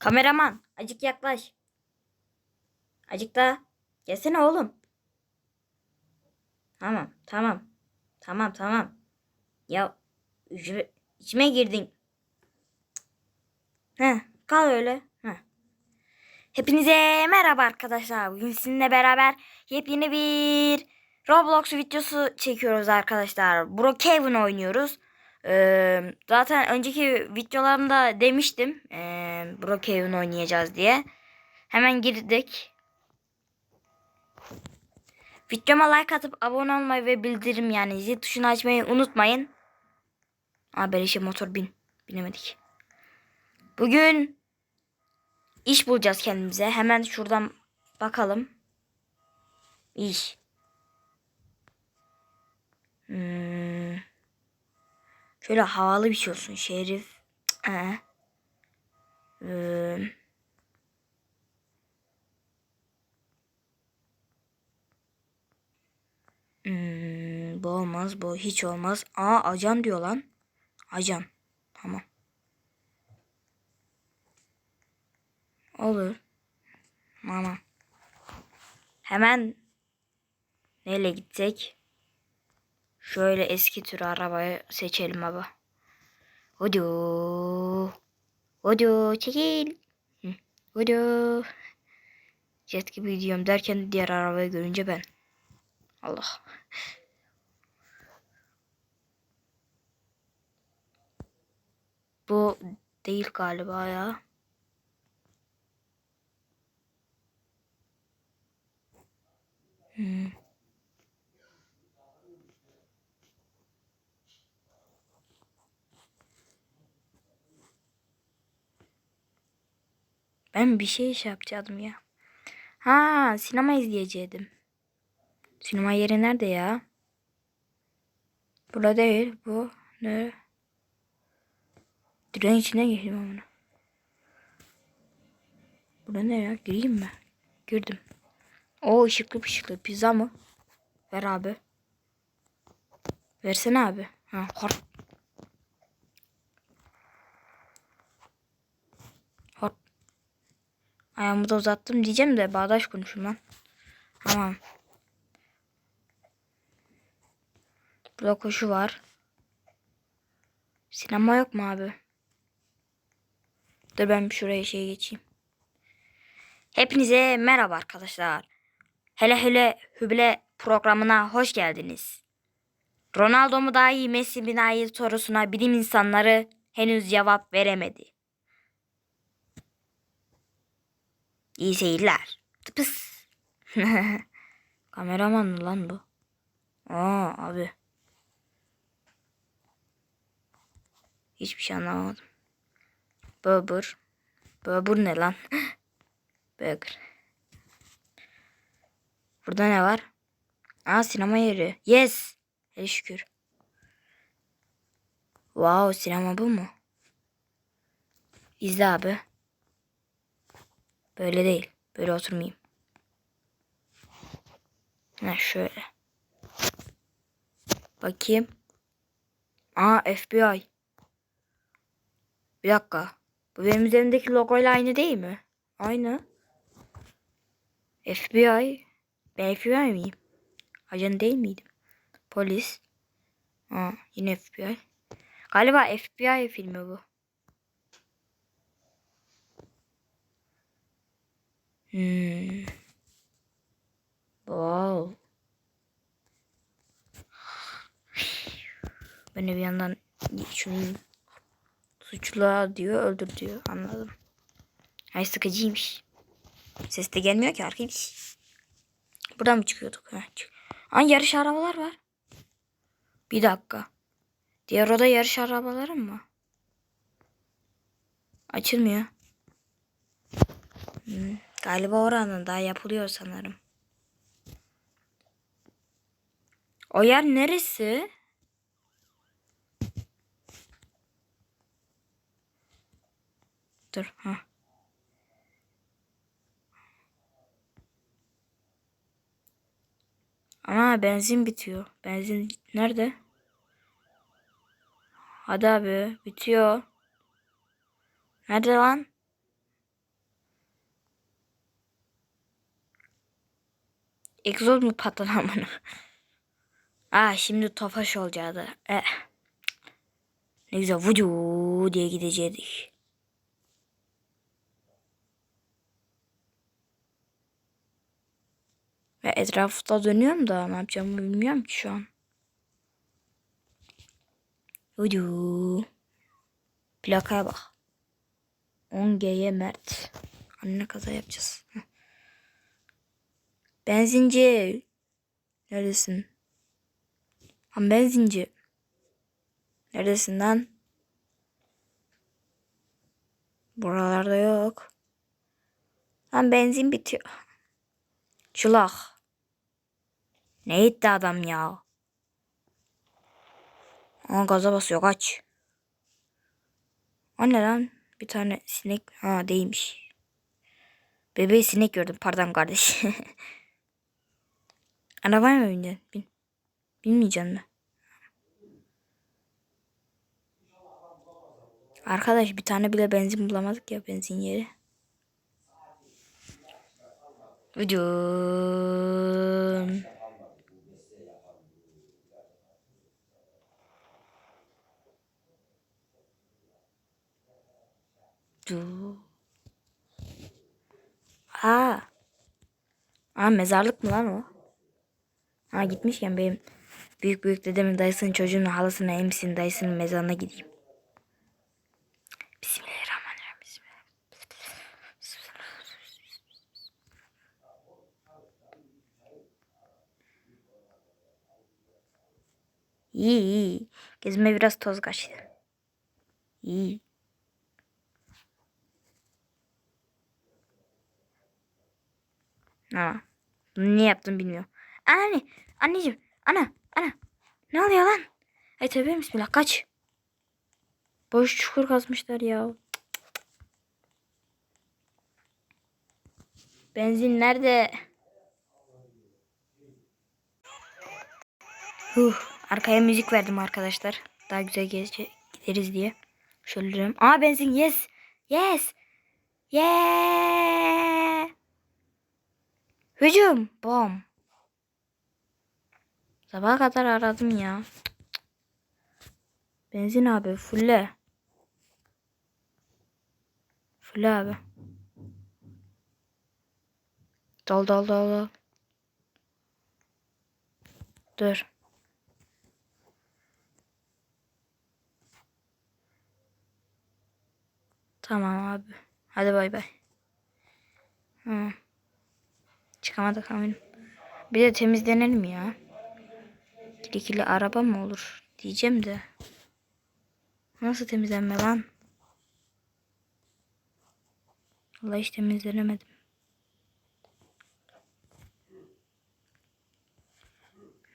Kameraman acık yaklaş. Acık daha. Gelsene oğlum. Tamam tamam. Tamam tamam. Ya içime, girdin. Heh, kal öyle. Heh. Hepinize merhaba arkadaşlar. Bugün sizinle beraber yepyeni bir Roblox videosu çekiyoruz arkadaşlar. Brookhaven oynuyoruz. Zaten önceki videolarımda demiştim ee, Brookhaven oynayacağız diye. Hemen girdik. Videoma like atıp abone olmayı ve bildirim yani zil tuşunu açmayı unutmayın. Aa beleşe motor bin. Binemedik. Bugün iş bulacağız kendimize. Hemen şuradan bakalım. İş. Hmm. Şöyle havalı bir şey olsun. Şerif. Ee. Ee, Hmm, bu olmaz. Bu hiç olmaz. Aa ajan diyor lan. Ajan. Tamam. Olur. Tamam. Hemen neyle gidecek? Şöyle eski tür arabayı seçelim baba. Odu. Odu çekil. Odu. Jet gibi gidiyorum derken diğer arabayı görünce ben. Allah. Bu değil galiba ya. Hmm. Ben bir şey iş yapacaktım ya. Ha, sinema izleyecektim. Sinema yeri nerede ya? Burada değil. Bu ne? Direğin içine girdim amına. Burada ne ya? Gireyim mi? Girdim. O ışıklı ışıklı pizza mı? Ver abi. Versene abi. Ha, hor. Ayağımı da uzattım diyeceğim de bağdaş konuşum lan. Tamam. Burada koşu var. Sinema yok mu abi? Dur ben şuraya şey geçeyim. Hepinize merhaba arkadaşlar. Hele hele hüble programına hoş geldiniz. Ronaldo mu daha iyi Messi mi daha iyi sorusuna bilim insanları henüz cevap veremedi. İyi seyirler. Tıpıs. Kameraman mı lan bu? Aa abi. Hiçbir şey anlamadım. Burger. Burger ne lan? Burger. Burada ne var? Aa sinema yeri. Yes. Hele şükür. Wow sinema bu mu? İzle abi. Böyle değil. Böyle oturmayayım. Ha şöyle. Bakayım. Aa FBI. Bir dakika. Bu benim üzerimdeki logoyla aynı değil mi? Aynı. FBI. Ben FBI miyim? Ajan değil miydim? Polis. Aa, yine FBI. Galiba FBI filmi bu. Hmm. Wow. Ben de bir yandan şunu suçlu diyor öldür diyor anladım. Ay sıkıcıymış. Ses de gelmiyor ki arkadaş. Buradan mı çıkıyorduk? Ha, çık. Aa, yarış arabalar var. Bir dakika. Diğer oda yarış arabaları mı? Açılmıyor. Hmm, galiba oranın daha yapılıyor sanırım. O yer neresi? Dur. Ha. Ama benzin bitiyor. Benzin nerede? Hadi abi bitiyor. Nerede lan? Egzoz mu patladı amına? Aa şimdi tofaş olacaktı. Eh. Ne güzel vudu diye gidecektik. Ve etrafta dönüyorum da ne yapacağımı bilmiyorum ki şu an. Vudu. Plakaya bak. 10G'ye Mert. Anne kaza yapacağız. Heh. Benzinci. Neredesin? Lan benzinci. Neredesin lan? Buralarda yok. Lan benzin bitiyor. Çulak. Ne etti adam ya? Aa gaza basıyor kaç. O ne lan? Bir tane sinek. Ha değilmiş. Bebeği sinek gördüm. Pardon kardeş. Arabaya mı bineceksin? Bin. Binmeyeceksin mi? Arkadaş bir tane bile benzin bulamadık ya benzin yeri. Vücum. Aa. Aa mezarlık mı lan o? Ha gitmişken benim büyük büyük dedemin dayısının çocuğunun halasının emsinin dayısının mezarına gideyim. Bismillahirrahmanirrahim. Bismillah. İyi iyi. Gözüme biraz toz kaçtı. İyi. Ama bunu niye yaptım bilmiyorum. Anne, anneciğim, ana, ana. Ne oluyor lan? Ay tövbe bismillah kaç. Boş çukur kazmışlar ya. Benzin nerede? Huh, arkaya müzik verdim arkadaşlar. Daha güzel gece gideriz diye. Şöyle diyorum. Aa benzin yes. Yes. Yeah. Hücum. Bom. Sabaha kadar aradım ya. Benzin abi fulle. Fulle abi. Dol dol dol dol. Dur. Tamam abi. Hadi bay bay. Hı. Çıkamadık amirim. Bir de temizlenelim ya. Kirikili araba mı olur diyeceğim de. Nasıl temizlenme lan? Vallahi hiç temizlenemedim.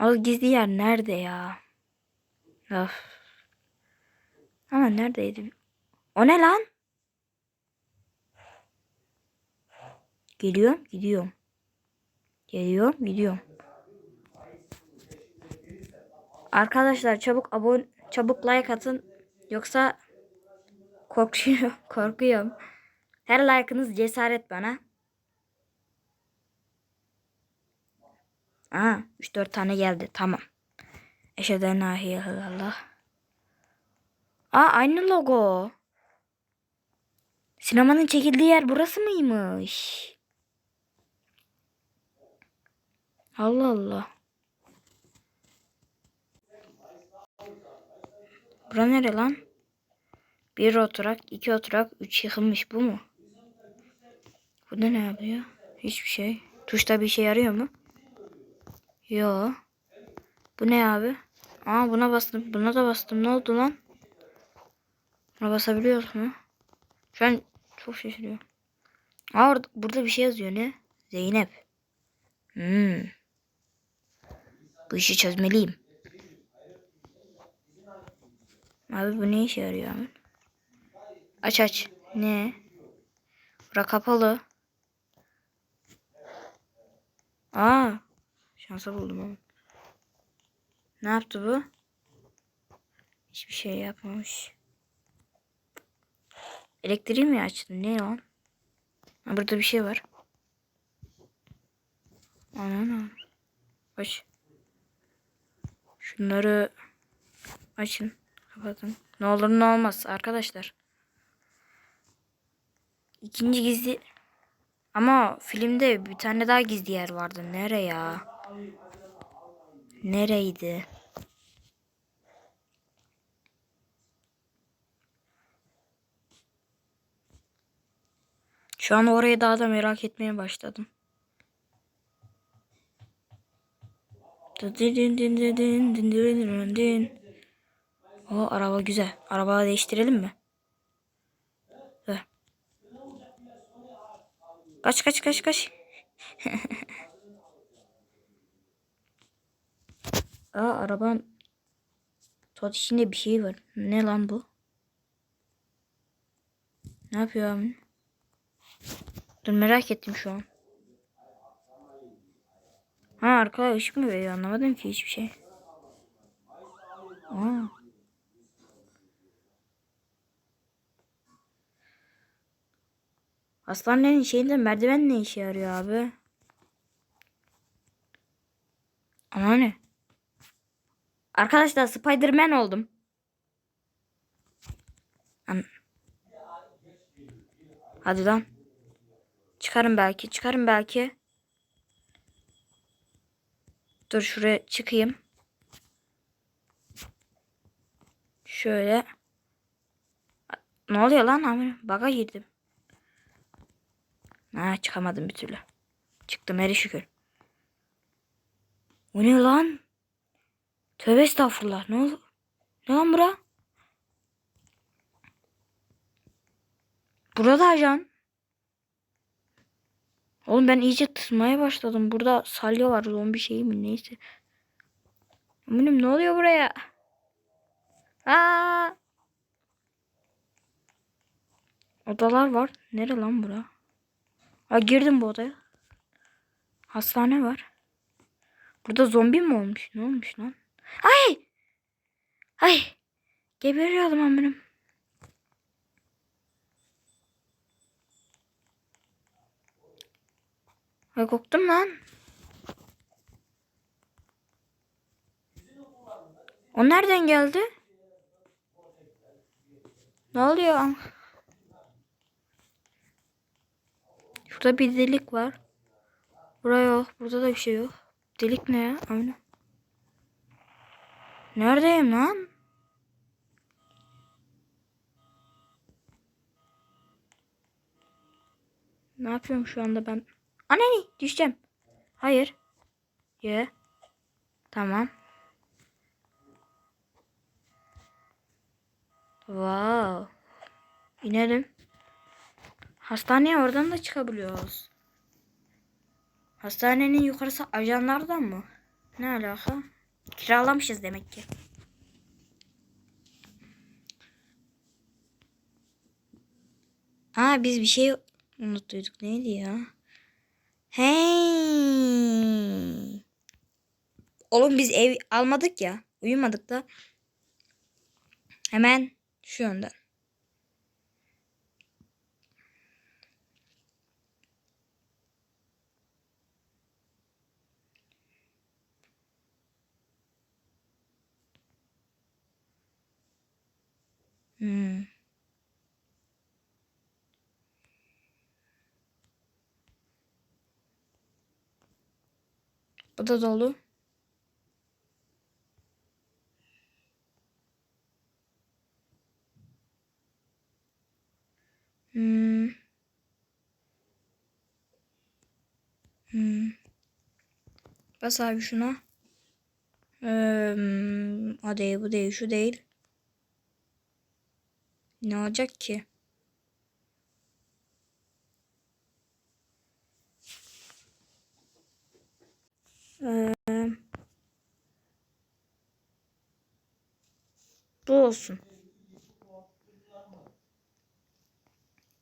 O gizli yer nerede ya? Of. Ama neredeydi? O ne lan? Geliyorum, gidiyorum. Geliyorum, gidiyorum. Arkadaşlar çabuk abone, çabuk like atın. Yoksa korkuyorum, korkuyorum. Her like'ınız cesaret bana. Aa, 3-4 tane geldi. Tamam. Eşhedü en la ilahe illallah. Aa aynı logo. Sinemanın çekildiği yer burası mıymış? Allah Allah. Bura nere lan? Bir oturak, iki oturak, üç yıkılmış bu mu? Bu da ne yapıyor? Hiçbir şey. Tuşta bir şey yarıyor mu? Yo. Bu ne abi? Aa buna bastım. Buna da bastım. Ne oldu lan? Buna basabiliyoruz mu? Şu an çok şaşırıyorum. Aa orada, burada bir şey yazıyor ne? Zeynep. Hmm. Bu işi çözmeliyim. Abi bu ne işe yarıyor? Aç aç. Ne? Bura kapalı. Aa. Şansa buldum ama. Ne yaptı bu? Hiçbir şey yapmamış. Elektriği mi açtı? Ne o? Ha, burada bir şey var. Ana Koş. Şunları açın. Kapatın. Ne olur ne olmaz arkadaşlar. İkinci gizli ama filmde bir tane daha gizli yer vardı. Nere ya? Nereydi? Şu an orayı daha da merak etmeye başladım. O araba güzel. Araba değiştirelim mi? Dur. Kaç kaç kaç kaç. Aa araban Tot içinde bir şey var. Ne lan bu? Ne yapıyor abi? Dur merak ettim şu an. Ha arkaya ışık mı veriyor anlamadım ki hiçbir şey. Aa. Hastanenin şeyinde merdiven ne işe yarıyor abi? Ama ne? Arkadaşlar Spider-Man oldum. Hadi lan. Çıkarım belki. Çıkarım belki. Dur şuraya çıkayım. Şöyle. Ne oluyor lan? Baga girdim. Ha çıkamadım bir türlü. Çıktım her şükür. O ne lan? Tövbe estağfurullah. Ne oldu? Ne lan bura? Burada ajan. Oğlum ben iyice tısmaya başladım. Burada salya var. Zombi şey mi neyse. Eminim ne oluyor buraya? Aa! Odalar var. Nere lan bura? Ha girdim bu odaya. Hastane var. Burada zombi mi olmuş? Ne olmuş lan? Ay! Ay! Geberiyordum amirim. Ay korktum lan. O nereden geldi? Ne oluyor? Şurada bir delik var. Buraya yok. Burada da bir şey yok. Delik ne ya? Aynen. Neredeyim lan? Ne yapıyorum şu anda ben? Anne düşeceğim. Hayır. Ye. Tamam. Wow. İnelim. Hastaneye oradan da çıkabiliyoruz. Hastanenin yukarısı ajanlardan mı? Ne alaka? Kiralamışız demek ki. Aa biz bir şey unuttuyduk. Neydi ya? Hey. Oğlum biz ev almadık ya. Uyumadık da. Hemen şu yönden. Hmm. Bu da dolu. Hmm. Hmm. Bas abi şuna. Ee, o değil bu değil şu değil. Ne olacak ki? Ee, bu olsun.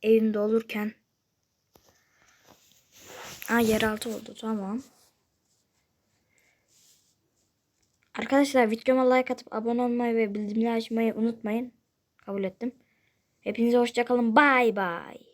Evimde olurken. Aa yeraltı oldu tamam. Arkadaşlar videoma like atıp abone olmayı ve bildirimleri açmayı unutmayın. Kabul ettim. Hepinize hoşçakalın. Bay bay.